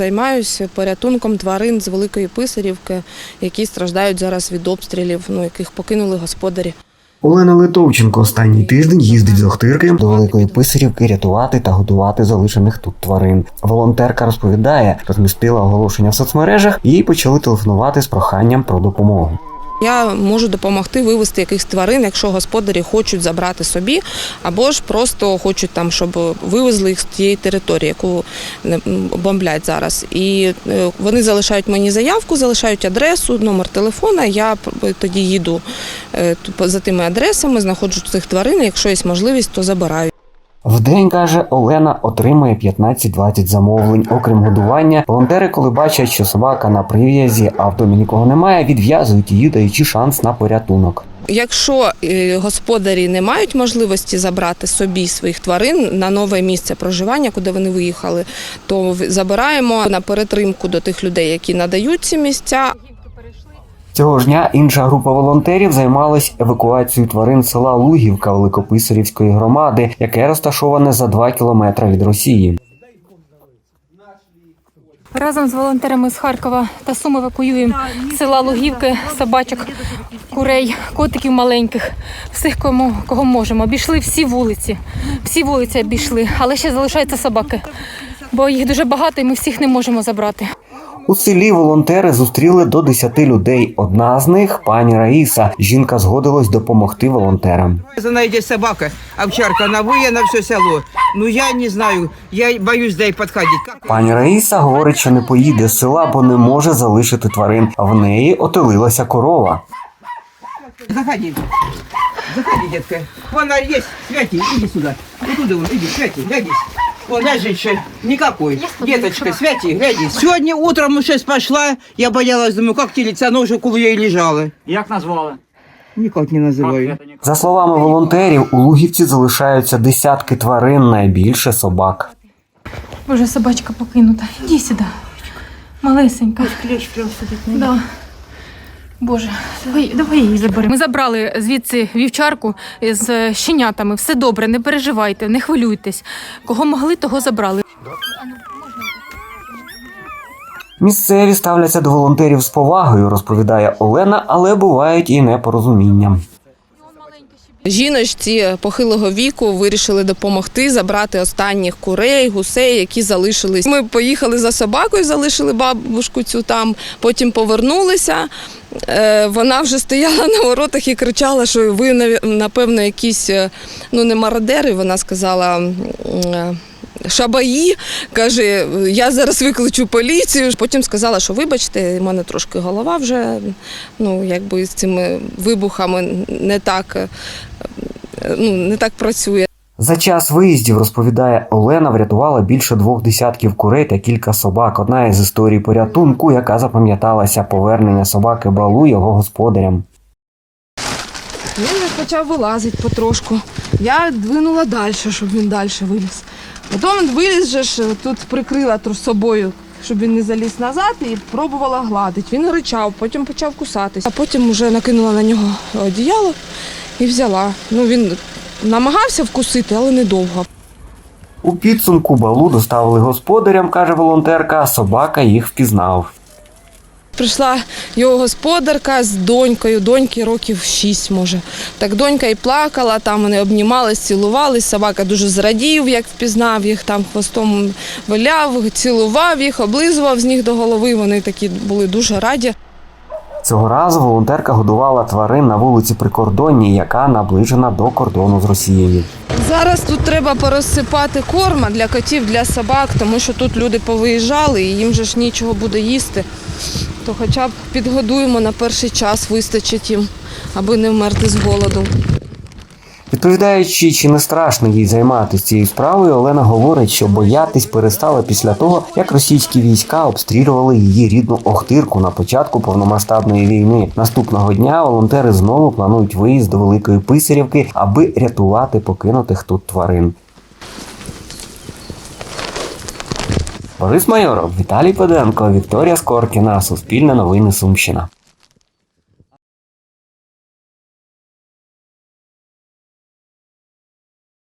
займаюся порятунком тварин з Великої Писарівки, які страждають зараз від обстрілів, ну яких покинули господарі. Олена Литовченко останній тиждень їздить з Охтирки до Великої Писарівки рятувати та годувати залишених тут тварин. Волонтерка розповідає, розмістила оголошення в соцмережах і почали телефонувати з проханням про допомогу. Я можу допомогти вивезти якихось тварин, якщо господарі хочуть забрати собі, або ж просто хочуть там, щоб вивезли їх з тієї території, яку бомблять зараз. І е, вони залишають мені заявку, залишають адресу, номер телефона. Я тоді їду е, за тими адресами, знаходжу цих тварин. Якщо є можливість, то забираю. В день каже Олена, отримує 15-20 замовлень. Окрім годування, волонтери, коли бачать, що собака на прив'язі, а в домі нікого немає, відв'язують її, даючи шанс на порятунок. Якщо е, господарі не мають можливості забрати собі своїх тварин на нове місце проживання, куди вони виїхали, то забираємо на перетримку до тих людей, які надають ці місця. Цього ж дня інша група волонтерів займалась евакуацією тварин села Лугівка Великописарівської громади, яке розташоване за 2 кілометри від Росії. Разом з волонтерами з Харкова та Сум евакуюємо села Лугівки, собачок, курей, котиків маленьких, всіх, кому кого можемо. Обійшли всі вулиці, всі вулиці обійшли, але ще залишаються собаки, бо їх дуже багато і ми всіх не можемо забрати. У селі волонтери зустріли до 10 людей. Одна з них пані Раїса. Жінка згодилась допомогти волонтерам. Она идет собака, овчарка, она вые на все село. Ну я не знаю, я боюсь до ней подходить. Пані Раїса говорить, що не поїде з села, бо не може залишити тварин. В неї отелилася корова. Заходи. Заходи, детка. Вон она есть. Святи, иди сюда. Вот туда вон, иди, Святи, глядись. Вон, даже никакой. Деточка, Святи, глядись. Сегодня утром ну, сейчас пошла, я боялась, думаю, как телиться, она уже около ее лежала. Як назвали? Никак не называю. За словами волонтерів, у Лугівці залишаються десятки тварин, найбільше собак. Боже, собачка покинута. Іди сюди. Малесенька. Да. Боже, давай, давай її заберемо. Ми забрали звідси вівчарку з щенятами. Все добре, не переживайте, не хвилюйтесь. Кого могли, того забрали. Місцеві ставляться до волонтерів з повагою, розповідає Олена, але бувають і непорозуміння. Жіночці похилого віку вирішили допомогти забрати останніх курей, гусей, які залишились. Ми поїхали за собакою, залишили бабушку цю там, потім повернулися. Е, Вона вже стояла на воротах і кричала, що ви напевно якісь е, ну не мародери. Вона сказала. Шабаї каже, я зараз викличу поліцію. Потім сказала, що вибачте, в мене трошки голова вже ну якби з цими вибухами не так, е, ну не так працює. За час виїздів, розповідає Олена, врятувала більше двох десятків курей та кілька собак. Одна із історій порятунку, яка запам'яталася повернення собаки Балу його господарям. Він почав вилазити потрошку. Я двинула далі, щоб він далі виліз. Потім він виліз же ж, тут прикрила собою, щоб він не заліз назад і пробувала гладити. Він ричав, потім почав кусатись. А потім вже накинула на нього одіяло і взяла. Ну він намагався вкусити, але недовго. У підсумку балу доставили господарям, каже волонтерка, собака їх впізнав. Прийшла його господарка з донькою, доньки років шість, може. Так донька і плакала, там вони обнімались, цілувались. Собака дуже зрадів, як впізнав їх, там хвостом виляв, цілував їх, облизував з ніг до голови. Вони такі були дуже раді. Цього разу волонтерка годувала тварин на вулиці Прикордонній, яка наближена до кордону з Росією. Зараз тут треба порозсипати корма для котів, для собак, тому що тут люди повиїжджали і їм же ж нічого буде їсти. То хоча б підгодуємо на перший час, вистачить їм, аби не вмерти з голоду. Відповідаючи, чи не страшно їй займатися цією справою, Олена говорить, що боятись перестала після того, як російські війська обстрілювали її рідну Охтирку на початку повномасштабної війни. Наступного дня волонтери знову планують виїзд до Великої Писарівки, аби рятувати покинутих тут тварин. Борис Майоров, Віталій Педенко, Вікторія Скоркіна, Суспільне новини Сумщина.